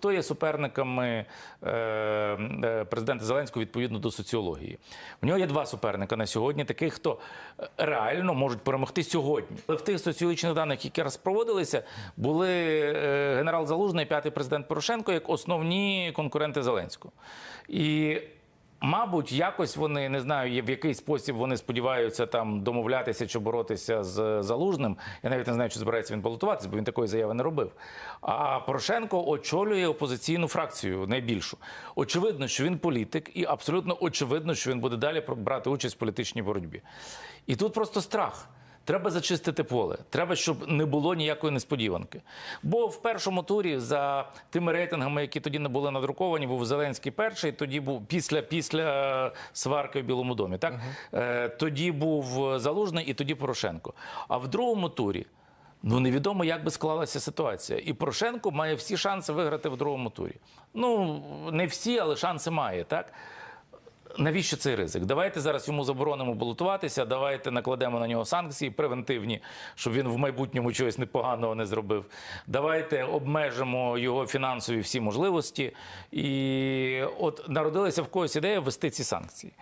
хто є суперниками е, е, президента Зеленського відповідно до соціології. У нього є два суперника на сьогодні, таких, хто е, реально можуть перемогти сьогодні. Але в тих соціологічних даних, які раз проводилися, були генерал Залужний, і п'ятий президент Порошенко як основні конкуренти Зеленського. І Мабуть, якось вони не знаю, в який спосіб вони сподіваються там домовлятися чи боротися з залужним. Я навіть не знаю, чи збирається він балотуватися, бо він такої заяви не робив. А Порошенко очолює опозиційну фракцію найбільшу. Очевидно, що він політик, і абсолютно очевидно, що він буде далі брати участь в політичній боротьбі. І тут просто страх. Треба зачистити поле. Треба, щоб не було ніякої несподіванки. Бо в першому турі за тими рейтингами, які тоді не були надруковані, був Зеленський перший. Тоді був після після е, сварки в Білому домі. Так е, тоді був Залужний і тоді Порошенко. А в другому турі. Ну, невідомо, як би склалася ситуація. І Порошенко має всі шанси виграти в другому турі. Ну, не всі, але шанси має, так? Навіщо цей ризик? Давайте зараз йому заборонимо балотуватися. Давайте накладемо на нього санкції превентивні, щоб він в майбутньому чогось непоганого не зробив. Давайте обмежимо його фінансові всі можливості. І от народилася в когось ідея ввести ці санкції.